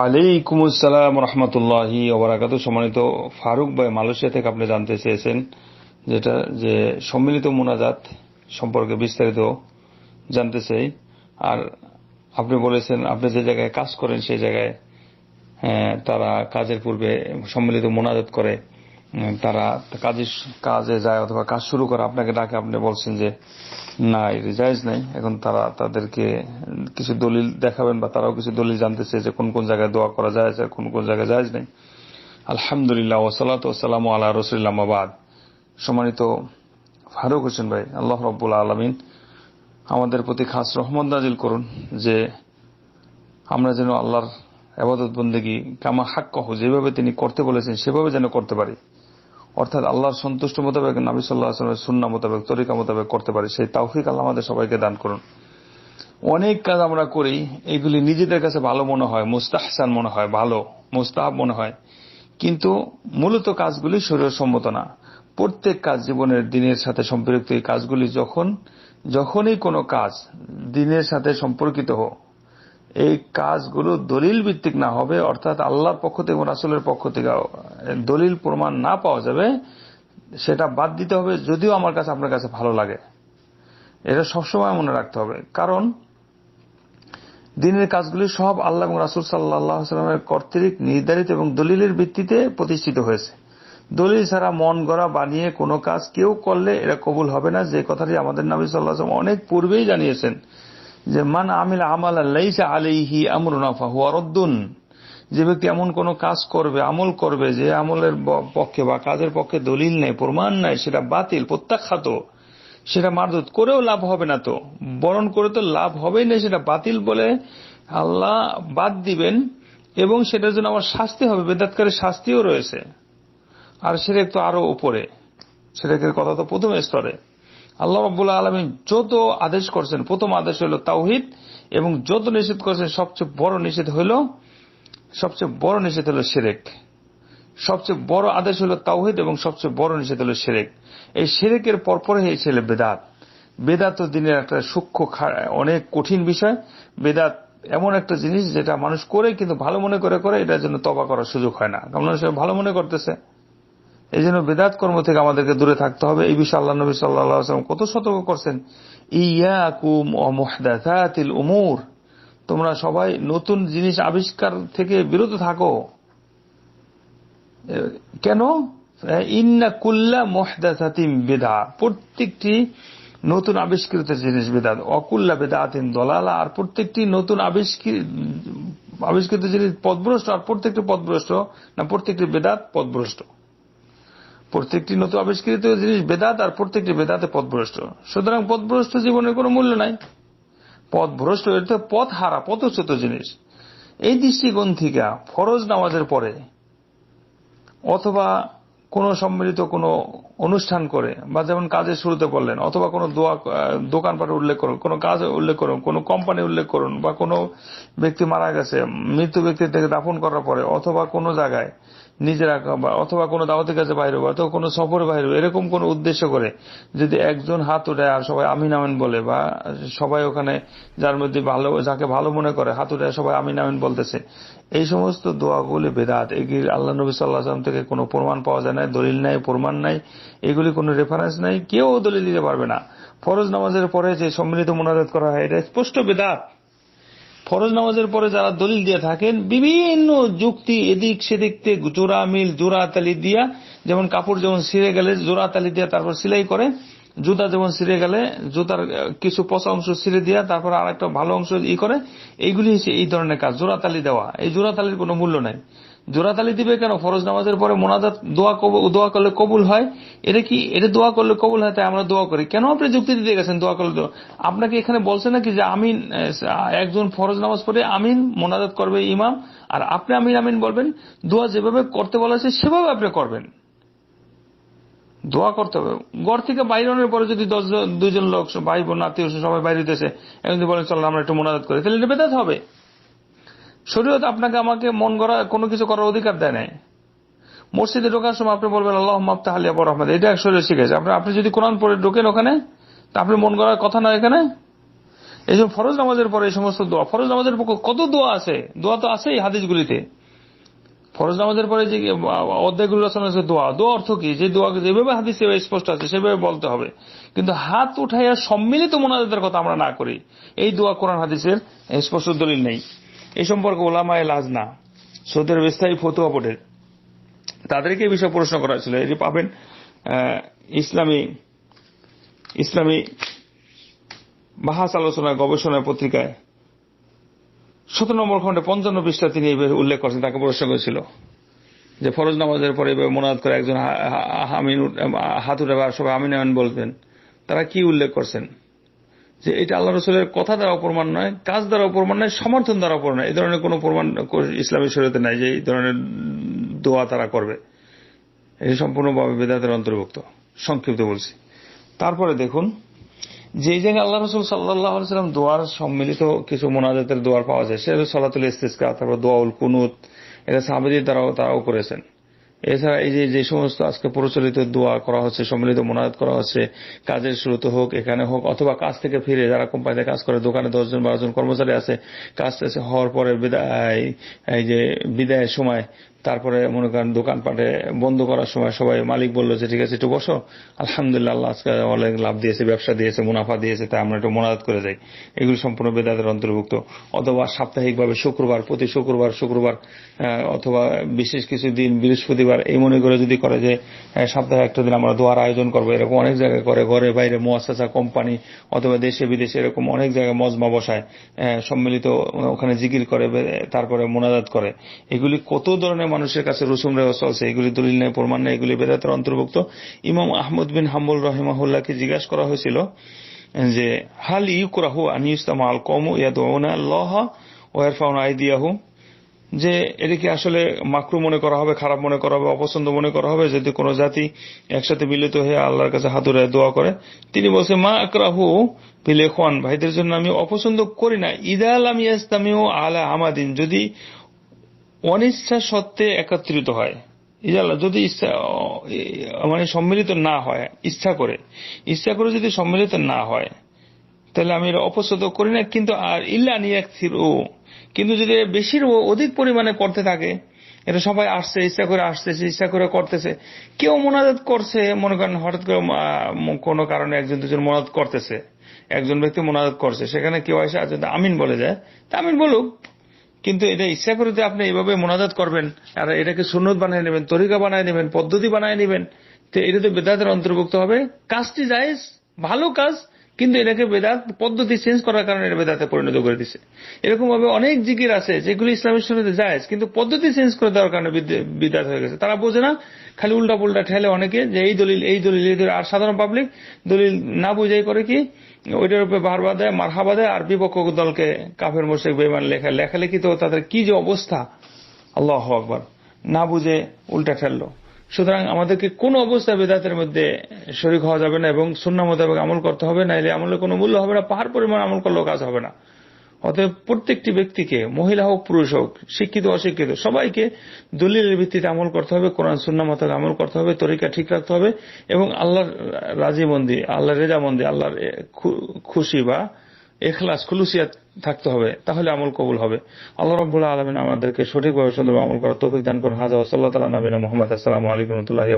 ওয়ালাইকুম আসসালাম রহমতুল্লাহি ওবরাকাত সম্মানিত ফারুক ভাই মালয়েশিয়া থেকে আপনি জানতে চেয়েছেন যেটা যে সম্মিলিত মোনাজাত সম্পর্কে বিস্তারিত জানতে চাই। আর আপনি বলেছেন আপনি যে জায়গায় কাজ করেন সেই জায়গায় হ্যাঁ, তারা কাজের পূর্বে সম্মিলিত মোনাজাত করে। তারা কাজে কাজে যায় অথবা কাজ শুরু করে, আপনাকে ডাকে, আপনি বলছেন যে, না এটা জায়েজ নাই। এখন তারা তাদেরকে কিছু দলিল দেখাবেন বা তারাও কিছু দলিল জানতে যে কোন কোন জায়গায় দোয়া করা যায় আর কোন কোন জায়গায় জায়েজ নেই। আলহামদুলিল্লাহ ওসালাত ওসালাম আল্লাহ রসুল্লামাবাদ সম্মানিত ফারুক হোসেন ভাই, আল্লাহ রব্বুল আলমিন আমাদের প্রতি খাস রহমত নাজিল করুন যে, আমরা যেন আল্লাহর আবাদত বন্দেগী কামা কহ যেভাবে তিনি করতে বলেছেন, সেভাবে যেন করতে পারি। অর্থাৎ আল্লাহর সন্তুষ্ট মোতাবেক নবী সাল্লাহ আসলামের সুন্না মোতাবেক, তরিকা মোতাবেক করতে পারি। সেই তাওফিক আল্লাহ আমাদের সবাইকে দান করুন। অনেক কাজ আমরা করি, এগুলি নিজেদের কাছে ভালো মনে হয়, মুস্তাহসান মনে হয়, ভালো, মুস্তাহাব মনে হয়। কিন্তু মূলত কাজগুলি শরীর সম্মত না। প্রত্যেক কাজ জীবনের দিনের সাথে সম্পৃক্ত। এই কাজগুলি যখন, যখনই কোনো কাজ দিনের সাথে সম্পর্কিত হোক এই কাজগুলো দলিল ভিত্তিক না হবে, অর্থাৎ আল্লাহর পক্ষ থেকে রাসুলের পক্ষ থেকে দলিল প্রমাণ না পাওয়া যাবে, সেটা বাদ দিতে হবে, যদিও আমার কাছে আপনার কাছে ভালো লাগে। এটা সবসময় মনে রাখতে হবে। কারণ, দিনের কাজগুলি সব আল্লাহ এবং রাসুল সাল্লাহ সাল্লামের কর্তৃক নির্ধারিত এবং দলিলের ভিত্তিতে প্রতিষ্ঠিত হয়েছে। দলিল ছাড়া মন গড়া বানিয়ে কোনো কাজ কেউ করলে এটা কবুল হবে না। যে কথাটি আমাদের নবী সাল্লাহ অনেক পূর্বেই জানিয়েছেন যে মান আমিল আমাল আল্লাইসা আলিহি আমরুনাফা হুয়ারদ্দুন যে ব্যক্তি এমন কোন কাজ করবে, আমল করবে যে আমলের পক্ষে বা কাজের পক্ষে দলিল নেই, প্রমাণ নাই, সেটা বাতিল, প্রত্যাখ্যাত, সেটা মারদুত করেও লাভ হবে না তো। বরণ করে তো লাভ হবেই না, সেটা বাতিল বলে আল্লাহ বাদ দিবেন এবং সেটার জন্য আমার শাস্তি হবে, বেদাতকারের শাস্তিও রয়েছে। আর সেটা একটু আরও উপরে সেটাকের কথা তো প্রথম স্তরে। আল্লাহ রব্বুল্লাহ আলমী যত আদেশ করছেন, প্রথম আদেশ হলো তাওহিদ এবং যত নিষেধ করছেন, সবচেয়ে বড় নিষেধ হলো, সবচেয়ে বড় নিষেধ হলো সেরেক সবচেয়ে বড় আদেশ হলো তাওহিদ এবং সবচেয়ে বড় নিষেধ হলো সেরেক এই সেরেকের পরপরে হয়েছিল বেদাত। বেদাত দিনের একটা সূক্ষ্ম অনেক কঠিন বিষয়। বেদাত এমন একটা জিনিস যেটা মানুষ করে, কিন্তু ভালো মনে করে করে এটার জন্য তবা করার সুযোগ হয় না। কারণ সে ভালো মনে করতেছে। এই জন্য বেদাত কর্ম থেকে আমাদেরকে দূরে থাকতে হবে। এই বিষয়ে আল্লাহ নবী সাল্লাম কত সতর্ক করছেন। উমুর। তোমরা সবাই নতুন জিনিস আবিষ্কার থেকে বিরত থাকো। কেন? ইন্না কুল্লা মহদাতিম বেদা। প্রত্যেকটি নতুন আবিষ্কৃত জিনিস বেদাত অকুল্লা বেদাতিন দলালা। আর প্রত্যেকটি নতুন আবিষ্কৃত আবিষ্কৃত জিনিস পদভ্রষ্ট। আর প্রত্যেকটি পদভ্রষ্ট না, প্রত্যেকটি বেদাত পদভ্রষ্ট। প্রত্যেকটি নতুন আবিষ্কৃত জিনিস বেদাত আর প্রত্যেকটি বেদাতে পথভ্রষ্ট। সুতরাং পথভ্রষ্ট জীবনের কোনো মূল্য নাই। পথভ্রষ্ট এটা পথ হারা পথচ্যুত জিনিস। এই দৃষ্টিকোণ থেকে ফরজ নামাজের পরে অথবা কোন সম্মিলিত কোন অনুষ্ঠান করে বা যেমন কাজের শুরুতে বললেন, অথবা কোনো দোকানপাট উল্লেখ করুন, কোনো কাজ উল্লেখ করুন, কোনো কোম্পানি উল্লেখ করুন বা কোনো ব্যক্তি মারা গেছে, মৃত্যু ব্যক্তি থেকে দাফন করার পরে অথবা কোনো জায়গায় নিজেরা অথবা কোনো দাওয়াতের কাছে বাইরে অথবা কোনো সফরে বাইরে এরকম কোন উদ্দেশ্য করে যদি একজন হাত উঠায় আর সবাই আমিন আমিন বলে বা সবাই ওখানে যার মধ্যে ভালো, যাকে ভালো মনে করে হাত উঠায় সবাই আমিন আমিন বলতেছে। এই সমস্ত দোয়াগুলি বেদাত। এগুলি আল্লাহ নবী সাল্লাহ আসলাম থেকে কোনো প্রমাণ পাওয়া যায় না দলিল নাই, প্রমাণ নাই। এগুলি কোনো রেফারেন্স নাই। কেউ দলিল দিতে পারবে না। ফরজ নামাজের পরে যে সম্মিলিত মোনাজাত করা হয়, এটা স্পষ্ট বেদাত। ফরজ নামাজের পরে যারা দলিল দিয়ে থাকেন, বিভিন্ন যুক্তি এদিক সেদিক জোড়া মিল, জোড়া তালি দিয়া, যেমন কাপড় যেমন ছিঁড়ে গেলে জোড়া তালি দিয়া তারপর সিলাই করে, জুতা যেমন ছিঁড়ে গেলে জুতার কিছু পচা অংশ ছিঁড়ে দিয়া তারপর আর একটা ভালো অংশ ই করে, এইগুলি হচ্ছে এই ধরনের কাজ, জোড়া তালি দেওয়া। এই জোড়া তালির কোনো মূল্য নাই। জোড়াতালি দিবে কেন? ফরজ নামাজের পরে মোনাজাত দোয়া দোয়া করলে কবুল হয়? এটা কি, এটা দোয়া করলে কবুল হয়? তাই আমরা দোয়া করি। কেন আপনি যুক্তি দিতে গেছেন দোয়া করলে আপনাকে এখানে বলছে নাকি যে আমিন একজন ফরজ নামাজ পড়ে আমিন, মোনাজাত করবে ইমাম, আর আপনি আমিন আমিন বলবেন? দোয়া যেভাবে করতে বলা হয়েছে, সেভাবে আপনি করবেন। দোয়া করতে হবে। ঘর থেকে বাইরের পরে যদি দশ দুজন লোক, ভাই বোন, আত্মীয় সবাই বাইরে দিতেছে এখন বলেন, চলো আমরা একটু মোনাজাত করি, তাহলে এটা বেদাত হবে। শরীয়ত আপনাকে আমাকে মন করা কোনো কিছু করার অধিকার দেয় নাই। মসজিদে ঢোকার সময় আপনি বলবেন আল্লাহ মাফতা আলিয়া বড় আহমদ এটা শরীর শিখেছে। আপনি আপনি যদি কোরআন পড়ে ঢোকেন ওখানে, তা আপনি মন করার কথা না এখানে? এই যে ফরজ নামাজের পরে এই সমস্ত দোয়া ফরজ নামাজের কত দোয়া আছে? দোয়া তো আছেই হাদিসগুলিতে। ফরজ নামাজের পরে যে অধ্যায়গুলো রচনা আছে দোয়া। দোয়া অর্থ কি? যে দোয়া যেভাবে হাদিস সেভাবে স্পষ্ট আছে, সেভাবে বলতে হবে। কিন্তু হাত উঠাইয়া সম্মিলিত মোনাজাতের কথা আমরা না করি। এই দোয়া কোরআন হাদিসের স্পষ্ট দলিল নেই। এই সম্পর্কে ওলামায় লাজ লাজনা, সৌদের স্থায়ী ফতুয়া বোর্ডের, তাদেরকে এই বিষয়ে প্রশ্ন করা হয়েছিল। এটি পাবেন ইসলামী ইসলামী বাহাস আলোচনা গবেষণা পত্রিকায় সতেরো নম্বর খণ্ডে পঞ্চান্ন পৃষ্ঠা তিনি উল্লেখ করেছেন, তাকে প্রশ্ন করেছিল যে ফরজ নামাজের পরে এভাবে মোনাদ করে একজন হা- হা- হাত উঠে বা সবাই আমিন আমিন বলবেন তারা কি উল্লেখ করছেন? যে এটা আল্লাহ রসুলের কথা দ্বারা প্রমাণ নয়, কাজ দ্বারা প্রমাণ নয়, সমর্থন দ্বারা প্রমাণ নয়। এই ধরনের কোনো প্রমাণ ইসলামী শরীয়তে নাই যে এই ধরনের দোয়া তারা করবে। এই সম্পূর্ণভাবে বেদাতের অন্তর্ভুক্ত, সংক্ষিপ্ত বলছি। তারপরে দেখুন, যে জায়গায় আল্লাহ রসুল সাল্লাহ সাল্লাম দোয়ার সম্মিলিত কিছু মোনাজাতের দোয়ার পাওয়া যায়, সেটা সলাতুল ইস্তিসকা, তারপর দোয়াউল কুনুত, এটা সাহাবিদের দ্বারাও তারাও করেছেন। এছাড়া এই যে যে সমস্ত আজকে প্রচলিত দোয়া করা হচ্ছে, সম্মিলিত মোনাজাত করা হচ্ছে, কাজের শুরুতে হোক, এখানে হোক, অথবা কাজ থেকে ফিরে যারা কোম্পানিতে কাজ করে, দোকানে দশজন বারোজন কর্মচারী আছে, কাজ শেষে হওয়ার পরে বিদায়, এই যে বিদায়ের সময় তারপরে মনে করেন দোকানপাটে বন্ধ করার সময় সবাই মালিক বলল যে, ঠিক আছে, একটু বসো। আলহামদুলিল্লাহ, আল্লাহ আজকে অনেক লাভ দিয়েছে, ব্যবসা দিয়েছে, মুনাফা দিয়েছে, তাই আমরা একটু মোনাজাত করে যাই। এগুলো সম্পূর্ণ বেদাতের অন্তর্ভুক্ত। অথবা সাপ্তাহিকভাবে শুক্রবার, প্রতি শুক্রবার শুক্রবার অথবা বিশেষ কিছু দিন, বৃহস্পতিবার, এই মনে করে যদি করে যে সপ্তাহে একটা দিন আমরা দোয়ার আয়োজন করব, এরকম অনেক জায়গায় করে, ঘরে বাইরে মোয়াসাসা কোম্পানি অথবা দেশে বিদেশে এরকম অনেক জায়গায় মজমা বসায় সম্মিলিত ওখানে জিকির করে, তারপরে মোনাজাত করে। এগুলি কত ধরনের মানুষের কাছে রসুম রেওয়া চলছে এগুলি দলিল নেই, প্রমাণ নেই, এগুলি বেদাতের অন্তর্ভুক্ত। ইমাম আহমদ বিন হাম্বুল রহিমাহুল্লাহকে জিজ্ঞাসা করা হয়েছিল যে, হাল ইউকরাহু আনিউস্তামা আল কম ইয়াদউনা আল্লাহ ওয়ারফাউনা আইদিয়াহু? যে, এটা কি আসলে মাকরু মনে করা হবে, খারাপ মনে করা হবে, অপছন্দ মনে করা হবে? যদি কোনো জাতি একসাথে মিলিত হয়ে আল্লাহর কাছে হাতুরে দোয়া করে, তিনি বলছে, মা আকরাহু পিলে খান ভাইদের জন্য আমি অপছন্দ করি না। ইদাল আমি ইস্তামিও আলা আমাদিন। যদি অনিচ্ছা সত্ত্বে একত্রিত হয়। ইজাল্লাহ যদি ইচ্ছা মানে সম্মিলিত না হয়, ইচ্ছা করে। ইচ্ছা করে যদি সম্মিলিত না হয়, তাহলে আমি এটা অপছন্দ করি না, কিন্তু আর ইল্লা নিয়াকথির ও কিন্তু যদি বেশির ও অধিক পরিমাণে করতে থাকে, এটা সবাই আসছে, ইচ্ছা করে আসতেছে, ইচ্ছা করে করতেছে। কেউ মোনাজাত করছে, মনে করেন হঠাৎ করে কোনো কারণে একজন, দুজন মোনাজাত করতেছে। একজন ব্যক্তি মোনাজাত করছে, সেখানে কেউ এসে আমিন বলে যায়। তা আমিন বলুক কিন্তু এটা ইচ্ছা করে যে আপনি এইভাবে মোনাজাত করবেন, আর এটাকে সুন্নত বানিয়ে নেবেন, তরিকা বানিয়ে নেবেন, পদ্ধতি বানিয়ে নেবেন, তো এটা তো বেদাতের অন্তর্ভুক্ত হবে। কাজটি জায়েজ, ভালো কাজ, কিন্তু এটাকে বেদাত পদ্ধতি চেঞ্জ করার কারণে এটা বেদাতে পরিণত করে দিছে। এরকম ভাবে অনেক জিকির আছে, যেগুলি ইসলামের শরীরে জায়েজ, কিন্তু পদ্ধতি চেঞ্জ করে দেওয়ার কারণে বিদ- বিদাত হয়ে গেছে। তারা বোঝে না, খালি উল্টা পুল্টা ঠেলে অনেকে যে এই দলিল এই দলিল এই দলিল, আর সাধারণ পাবলিক দলিল না বুঝাই করে কি ওইটার উপরে বারবার দেয়, মারহাবা দেয়, আর বিপক্ষ দলকে কাফের মোশেক বেমান লেখা লেখালেখি তো তাদের কি যে অবস্থা? আল্লাহ আকবর। না বুঝে উল্টা ঠেললো। সুতরাং আমাদেরকে কোন অবস্থা বেদাতের মধ্যে শরিক হওয়া যাবে না এবং শূন্য মোতাবেক আমল করতে হবে না এলে আমলের কোনো মূল্য হবে না, পাহাড় পরিমাণ আমল করলেও কাজ হবে না। অতএব প্রত্যেকটি ব্যক্তিকে, মহিলা হোক, পুরুষ হোক, শিক্ষিত, অশিক্ষিত, সবাইকে দলিলের ভিত্তিতে আমল করতে হবে, কোরআন সুন্না মোতাবেক আমল করতে হবে, তরিকা ঠিক রাখতে হবে এবং আল্লাহর রাজিমন্দি আল্লাহর রেজামন্দি আল্লাহর খুশি বা এখলাস, খুলুসিয়াত থাকতে হবে, তাহলে আমল কবুল হবে। আল্লাহ রব্বুল আলমিন আমাদেরকে সঠিকভাবে সুন্দরভাবে আমল করার তৌফিক দান করুন। হাজা সাল্লাহ তালা নবীনা মোহাম্মদ। আসসালামু আলাইকুম রহমতুল্লাহ